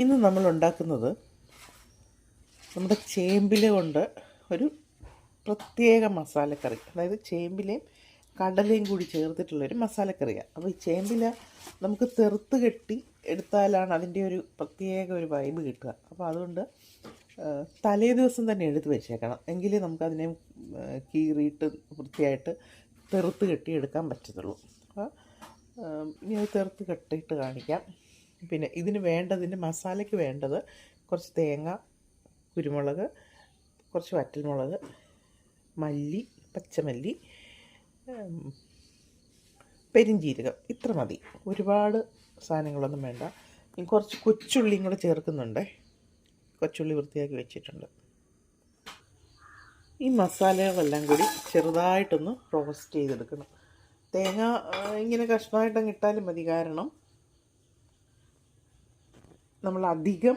ഇന്ന് നമ്മൾ ഉണ്ടാക്കുന്നത് നമ്മുടെ ചേമ്പില കൊണ്ട് ഒരു പ്രത്യേക മസാലക്കറി. അതായത് ചേമ്പിലയും കടലയും കൂടി ചേർത്തിട്ടുള്ളൊരു മസാലക്കറിയാണ് അപ്പോൾ ഈ ചേമ്പില നമുക്ക് തെറുത്ത് കെട്ടി എടുത്താലാണ് അതിന്റെ ഒരു പ്രത്യേക ഒരു വൈബ് കിട്ടുക. അപ്പോൾ അതുകൊണ്ട് തലേ ദിവസം തന്നെ എടുത്ത് വെച്ചേക്കണം. എങ്കിലേ നമുക്കതിനെ കീറിയിട്ട് വൃത്തിയായിട്ട് തെറുത്ത് കെട്ടി എടുക്കാൻ പറ്റത്തുള്ളൂ അപ്പോൾ ഇനി അത് തെറുത്ത് കെട്ടിയിട്ട് കാണിക്കാം. പിന്നെ ഇതിന് വേണ്ടതിന്റെ മസാലയ്ക്ക് വേണ്ടത് കുറച്ച് തേങ്ങ കുരുമുളക് കുറച്ച് വറ്റൽമുളക് മല്ലി പച്ചമല്ലി പെരിഞ്ചീരകം. ഇത്ര മതി. ഒരുപാട് സാധനങ്ങളൊന്നും വേണ്ട. കുറച്ച് കൊച്ചുള്ളിയും കൂടെ ചേർക്കുന്നുണ്ട്. കൊച്ചുള്ളി വൃത്തിയാക്കി വെച്ചിട്ടുണ്ട്. ഈ മസാലകളെല്ലാം കൂടി ചെറുതായിട്ടൊന്ന് റോസ്റ്റ് ചെയ്തെടുക്കണം. തേങ്ങ ഇങ്ങനെ കഷ്ണമായിട്ടങ്ങ് ഇട്ടാലും മതി. കാരണം നമ്മൾ അധികം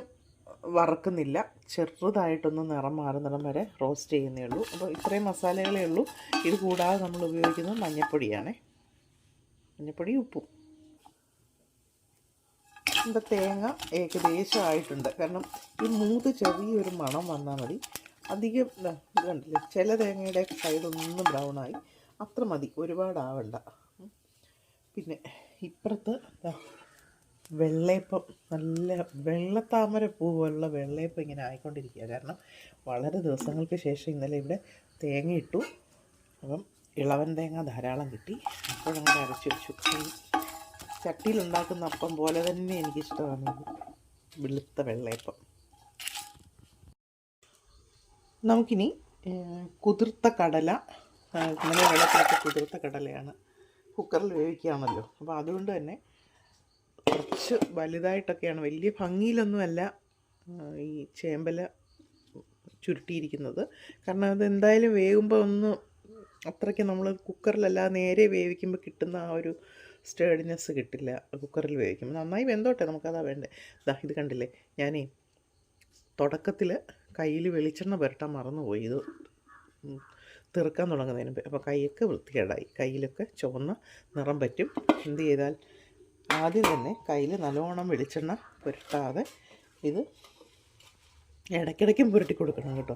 വറക്കുന്നില്ല. ചെറുതായിട്ടൊന്ന് നിറം മാറുന്നിടം വരെ റോസ്റ്റ് ചെയ്യുന്നേ ഉള്ളൂ. അപ്പോൾ ഇത്രയും മസാലകളേ ഉള്ളൂ. ഇത് കൂടാതെ നമ്മൾ ഉപയോഗിക്കുന്നത് മഞ്ഞൾപ്പൊടിയാണ് മഞ്ഞൾപ്പൊടി ഉപ്പും. എന്റെ തേങ്ങ ഏകദേശമായിട്ടുണ്ട്. കാരണം ഈ മൂത്ത് ചെറിയൊരു മണം വന്നാൽ മതി. അധികം കണ്ടില്ലേ ചില തേങ്ങയുടെ സൈഡൊന്നും ബ്രൗൺ ആയി അത്ര മതി. ഒരുപാടാവണ്ട. പിന്നെ ഇപ്പുറത്ത് വെള്ളയപ്പം നല്ല വെള്ളത്താമര പൂ പോലുള്ള വെള്ളയപ്പം ഇങ്ങനെ ആയിക്കൊണ്ടിരിക്കുക കാരണം വളരെ ദിവസങ്ങൾക്ക് ശേഷം ഇന്നലെ ഇവിടെ തേങ്ങ ഇട്ടു. അപ്പം ഇളവൻ തേങ്ങ ധാരാളം കിട്ടി. അപ്പോഴങ്ങനെ അരച്ച് വെച്ചു. ചട്ടിയിലുണ്ടാക്കുന്ന അപ്പം പോലെ തന്നെ എനിക്കിഷ്ടമാണ് വെളുത്ത വെള്ളയപ്പം. നമുക്കിനി കുതിർത്ത കടല ഇന്നലെ വെള്ളത്തിലൊക്കെ കുതിർത്ത കടലയാണ്. കുക്കറിൽ വേവിക്കുകയാണല്ലോ അപ്പോൾ അതുകൊണ്ട് തന്നെ കുറച്ച് വലുതായിട്ടൊക്കെയാണ്. വലിയ ഭംഗിയിലൊന്നുമല്ല ഈ ചേമ്പല ചുരുട്ടിയിരിക്കുന്നത്. കാരണം അതെന്തായാലും വേകുമ്പോൾ ഒന്ന് അത്രയ്ക്ക് നമ്മൾ കുക്കറിലല്ല നേരെ വേവിക്കുമ്പോൾ കിട്ടുന്ന ആ ഒരു സ്റ്റേഡിനെസ് കിട്ടില്ല. കുക്കറിൽ വേവിക്കുമ്പോൾ നന്നായി വെന്തോട്ടെ നമുക്കതാ വേണ്ടേ. ഇതാ ഇത് കണ്ടില്ലേ? ഞാനേ തുടക്കത്തിൽ കയ്യിൽ വെളിച്ചെണ്ണ പുരട്ടാൻ മറന്നുപോയി. ഇത് തീർക്കാൻ തുടങ്ങുന്നതിന് അപ്പോൾ കൈയൊക്കെ വൃത്തികേടായി. കയ്യിലൊക്കെ ചുവന്ന നിറം പറ്റും. എന്ത് ചെയ്താൽ ആദ്യം തന്നെ കയ്യിൽ നല്ലോണം വെളിച്ചെണ്ണ പുരട്ടാതെ ഇത് ഇടയ്ക്കിടയ്ക്കും പുരട്ടി കൊടുക്കണം കേട്ടോ.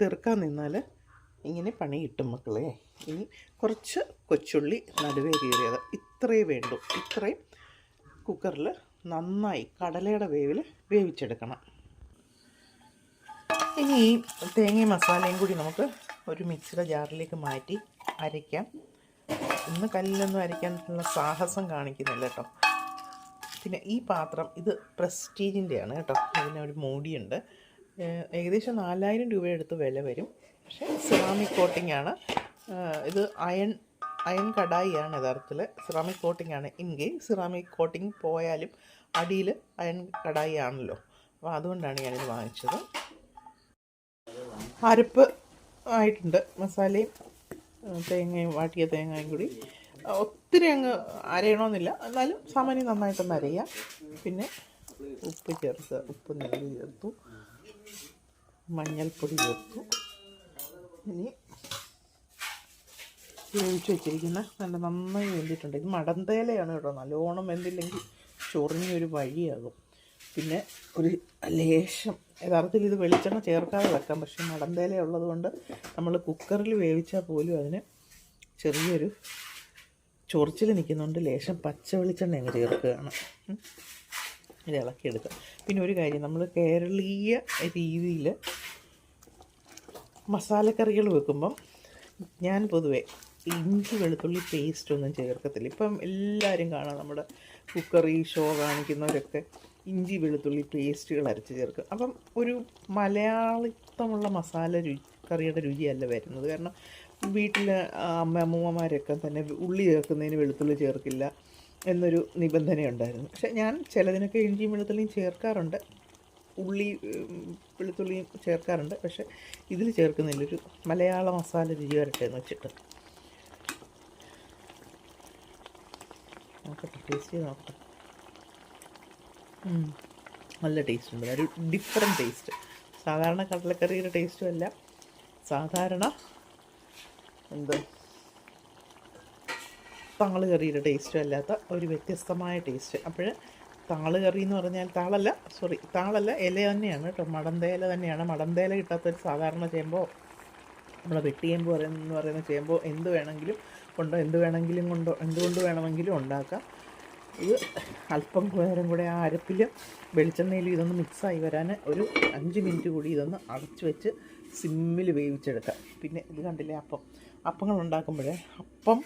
തീർക്കാൻ നിന്നാൽ ഇങ്ങനെ പണി കിട്ടും മക്കളെ. ഇനി കുറച്ച് കൊച്ചുള്ളി നടുവേ കീറിയത് ഇത്രയും വേണ്ടു. ഇത്രയും കുക്കറിൽ നന്നായി കടലയുടെ വേവിൽ വേവിച്ചെടുക്കണം. ഇനി ഈ തേങ്ങയും മസാലയും കൂടി നമുക്ക് ഒരു മിക്സിയുടെ ജാറിലേക്ക് മാറ്റി അരയ്ക്കാം. ഇന്ന് കല്ലിലൊന്നും അരിക്കാനുള്ള സാഹസം കാണിക്കുന്നില്ല കേട്ടോ. പിന്നെ ഈ പാത്രം ഇത് പ്രസ്റ്റീജിന്റെയാണ് കേട്ടോ. അതിന് ഒരു മൂടിയുണ്ട്. ഏകദേശം നാലായിരം രൂപ അടുത്ത് വില വരും. പക്ഷേ സിറാമിക് കോട്ടിംഗ് ആണ്. ഇത് അയൺ അയൺ കടായിയാണ് യഥാർത്ഥത്തിൽ. സിറാമിക് കോട്ടിംഗ് ആണ്. ഇൻ കേസ് സിറാമിക് കോട്ടിംഗ് പോയാലും അടിയിൽ അയൺ കടായി ആണല്ലോ അപ്പോൾ അതുകൊണ്ടാണ് ഞാനിത് വാങ്ങിച്ചത്. അരപ്പ് ആയിട്ടുണ്ട്. മസാലയും തേങ്ങയും വാട്ടിയ തേങ്ങയും കൂടി. ഒത്തിരി അങ്ങ് അരയണമെന്നില്ല എന്നാലും സാമാന്യം നന്നായിട്ടൊന്ന് അരയുക പിന്നെ ഉപ്പ് ചേർത്ത് ഉപ്പ് നെല്ല് ചേർത്തു. മഞ്ഞൾപ്പൊടി ചേർത്തു. ഇനി വേവിച്ച് വെച്ചിരിക്കുന്ന നല്ല നന്നായി വെന്തിട്ടുണ്ട്. ഇത് മടന്തേലയാണ് കേട്ടോ. നല്ലോണം വെന്തില്ലെങ്കിൽ ചൊറിഞ്ഞൊരു വഴിയാകും. പിന്നെ ഒരു ലേശം യഥാർത്ഥത്തിൽ ഇത് വെളിച്ചെണ്ണ ചേർക്കാതെ വെക്കാം. പക്ഷെ മടന്തേല ഉള്ളത് കൊണ്ട് നമ്മൾ കുക്കറിൽ വേവിച്ചാൽ പോലും അതിന് ചെറിയൊരു ചൊറിച്ചിൽ നിൽക്കുന്നുണ്ട് ലേശം പച്ച വെളിച്ചെണ്ണ അങ്ങ് ചേർക്കുകയാണ്. ഇത് ഇളക്കിയെടുക്കാം പിന്നെ ഒരു കാര്യം നമ്മൾ കേരളീയ രീതിയിൽ മസാലക്കറികൾ വെക്കുമ്പം ഞാൻ പൊതുവേ ഇഞ്ചി വെളുത്തുള്ളി പേസ്റ്റ് ഒന്നും ചേർക്കത്തില്ല. ഇപ്പം എല്ലാവരും കാണാം നമ്മുടെ കുക്കറി ഷോ കാണിക്കുന്നവരൊക്കെ ഇഞ്ചി വെളുത്തുള്ളി പേസ്റ്റുകൾ അരച്ച് ചേർക്കുക. അപ്പം ഒരു മലയാളിത്തമുള്ള മസാല രുചി കറിയുടെ രുചിയല്ല വരുന്നത്. കാരണം വീട്ടിൽ അമ്മ അമ്മൂമ്മമാരൊക്കെ തന്നെ ഉള്ളി ചേർക്കുന്നതിന് വെളുത്തുള്ളി ചേർക്കില്ല എന്നൊരു നിബന്ധനയുണ്ടായിരുന്നു. പക്ഷേ ഞാൻ ചിലതിനൊക്കെ ഇഞ്ചിയും വെളുത്തുള്ളിയും ചേർക്കാറുണ്ട്. ഉള്ളി വെളുത്തുള്ളിയും ചേർക്കാറുണ്ട്. പക്ഷേ ഇതിൽ ചേർക്കുന്നില്ല ഒരു മലയാള മസാല രുചി വരട്ടെ എന്ന് വെച്ചിട്ട്. നോക്കട്ടെ ടേസ്റ്റ് ചെയ്ത് നോക്കട്ടെ. നല്ല ടേസ്റ്റ് ഉണ്ട് ഒരു ഡിഫറെന്റ് ടേസ്റ്റ് സാധാരണ കടലക്കറിയുടെ ടേസ്റ്റും അല്ല. സാധാരണ എന്ത്? താൾ കറിയുടെ ടേസ്റ്റും അല്ലാത്ത ഒരു വ്യത്യസ്തമായ ടേസ്റ്റ് അപ്പോൾ താൾ കറി എന്ന് പറഞ്ഞാൽ താളല്ല സോറി താളല്ല ഇല തന്നെയാണ് കേട്ടോ മടന്തേല തന്നെയാണ്. മടന്തേല കിട്ടാത്തൊരു സാധാരണ ചേമ്പോ നമ്മൾ വെട്ടിയേമ്പ് പറയുന്ന പറയുന്ന ചേമ്പോ എന്ത് വേണമെങ്കിലും കൊണ്ടോ എന്ത് വേണമെങ്കിലും കൊണ്ടോ എന്തുകൊണ്ട് വേണമെങ്കിലും ഉണ്ടാക്കാം. ഇത് അല്പം നേരം കൂടെ ആ അരപ്പിൽ വെളിച്ചെണ്ണയിൽ ഇതൊന്ന് മിക്സായി വരാൻ ഒരു അഞ്ച് മിനിറ്റ് കൂടി ഇതൊന്ന് അടച്ച് വെച്ച് സിമ്മിൽ വേവിച്ചെടുക്കാം. പിന്നെ ഇത് കണ്ടില്ലേ അപ്പം. അപ്പങ്ങൾ ഉണ്ടാക്കുമ്പോഴേ അപ്പം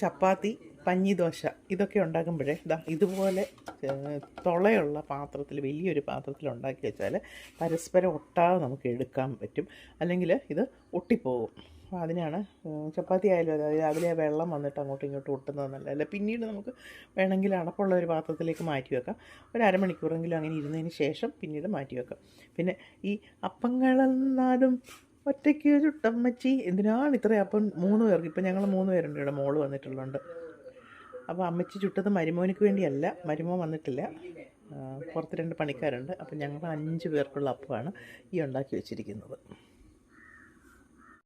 ചപ്പാത്തി പഞ്ഞിദോശ ഇതൊക്കെ ഉണ്ടാക്കുമ്പോഴേ ഇതാ ഇതുപോലെ തുളയുള്ള പാത്രത്തിൽ വലിയൊരു പാത്രത്തിൽ ഉണ്ടാക്കി വെച്ചാൽ പരസ്പരം ഒട്ടാതെ നമുക്ക് എടുക്കാൻ പറ്റും. അല്ലെങ്കിൽ ഇത് ഒട്ടിപ്പോകും. അതിനാണ് ചപ്പാത്തി ആയാലും അതെ രാവിലെ ആ വെള്ളം വന്നിട്ട് അങ്ങോട്ടും ഇങ്ങോട്ടും ഒട്ടുന്നത് നല്ലതല്ല? പിന്നീട് നമുക്ക് വേണമെങ്കിൽ അടപ്പുള്ള ഒരു പാത്രത്തിലേക്ക് മാറ്റി വെക്കാം. ഒരു അരമണിക്കൂറെങ്കിലും അങ്ങനെ ഇരുന്നതിന് ശേഷം പിന്നീട് മാറ്റി വെക്കാം. പിന്നെ ഈ അപ്പങ്ങളെന്നാലും ഒറ്റയ്ക്ക് ചുട്ടമ്മച്ചി എന്തിനാണ് ഇത്രയും അപ്പം മൂന്ന് പേർക്ക്? ഇപ്പം ഞങ്ങൾ മൂന്ന് പേരുണ്ട് ഇവിടെ മോൾ വന്നിട്ടുള്ളുണ്ട് അപ്പോൾ അമ്മച്ചി ചുട്ടത് മരുമോനിക്ക് വേണ്ടിയല്ല മരുമോ വന്നിട്ടില്ല. പുറത്ത് രണ്ട് പണിക്കാരുണ്ട്. അപ്പം ഞങ്ങൾ അഞ്ച് പേർക്കുള്ള അപ്പമാണ് ഈ ഉണ്ടാക്കി വെച്ചിരിക്കുന്നത്.